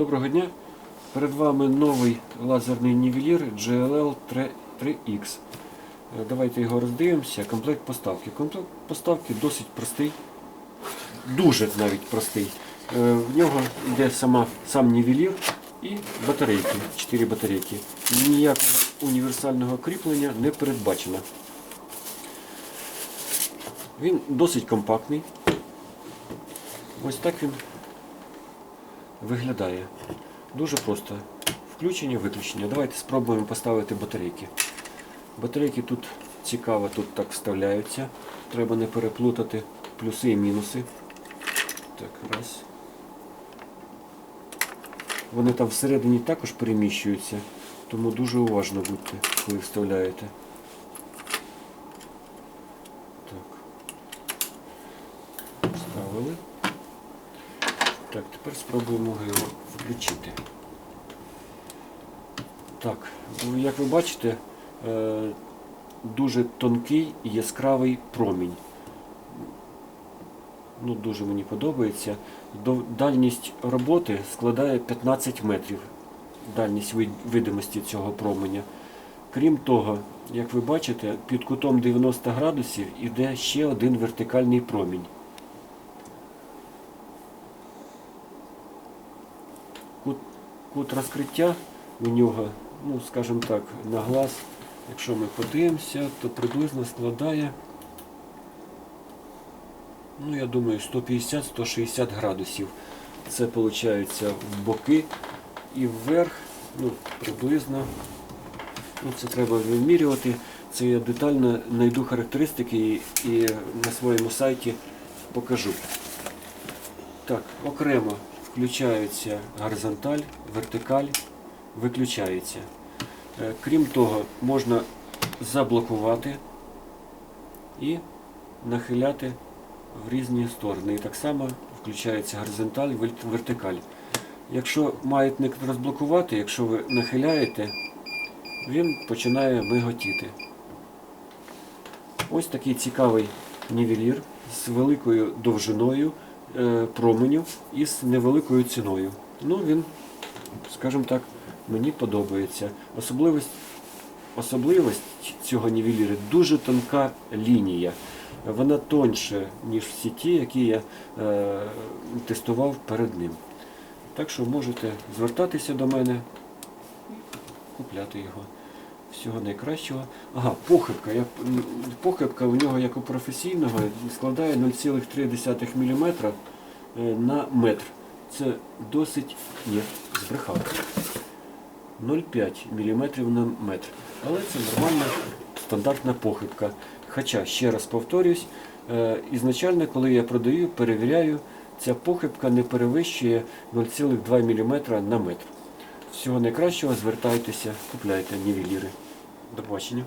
Доброго дня. Перед вами новий лазерний нівелір GLL 3X. Е, Давайте його роздивимося. Комплект поставки. Комплект поставки досить простий, дуже навіть простий. Е, В нього йде сама, сам нівелір і батарейки, 4 батарейки. Ніякого універсального кріплення не передбачено. Він досить компактний. Ось так він виглядає. Дуже просто. Включення, виключення. Давайте спробуємо поставити батарейки. Батарейки тут цікаво, тут так вставляються. Треба не переплутати плюси і мінуси. Так, раз. Вони там всередині також переміщуються, тому дуже уважно будьте, коли вставляєте. Так. Вставили. Так, тепер спробуємо його включити. Так, як ви бачите, е, дуже тонкий яскравий промінь. Ну, дуже мені подобається. Дальність роботи складає 15 метрів. Дальність видимості цього променя. Крім того, як ви бачите, під кутом 90 градусів іде ще один вертикальний промінь. Кут, кут розкриття у нього, ну скажімо так, на глаз, якщо ми подивимося, то приблизно складає, ну я думаю, 150-160 градусів. Це виходить в боки і вверх, ну приблизно. Ну, це треба вимірювати. Це я детально знайду характеристики і, і на своєму сайті покажу. Так, окремо включається горизонталь, вертикаль, виключається. Е, Крім того, можна заблокувати і нахиляти в різні сторони. І так само включається горизонталь, вер- вертикаль. Якщо маятник розблокувати, якщо ви нахиляєте, він починає миготіти. Ось такий цікавий нівелір з великою довжиною е, променю і невеликою ціною. Ну, він, скажімо так, мені подобається. Особливість, особливість цього нівеліра дуже тонка лінія. Вона тоньше, ніж всі ті, які я е, тестував перед ним. Так що можете звертатися до мене купляти його. Всього найкращого. Ага, похибка. Я, похибка у нього, як у професійного, складає 0,3 мм е, на метр. Це досить ні, збрехав. 0,5 мм на метр. Але це нормальна стандартна похибка. Хоча, ще раз повторюсь, е, ізначально, коли я продаю, перевіряю, ця похибка не перевищує 0,2 мм на метр. Всього найкращого, звертайтеся, купляйте нівеліри. До побачення.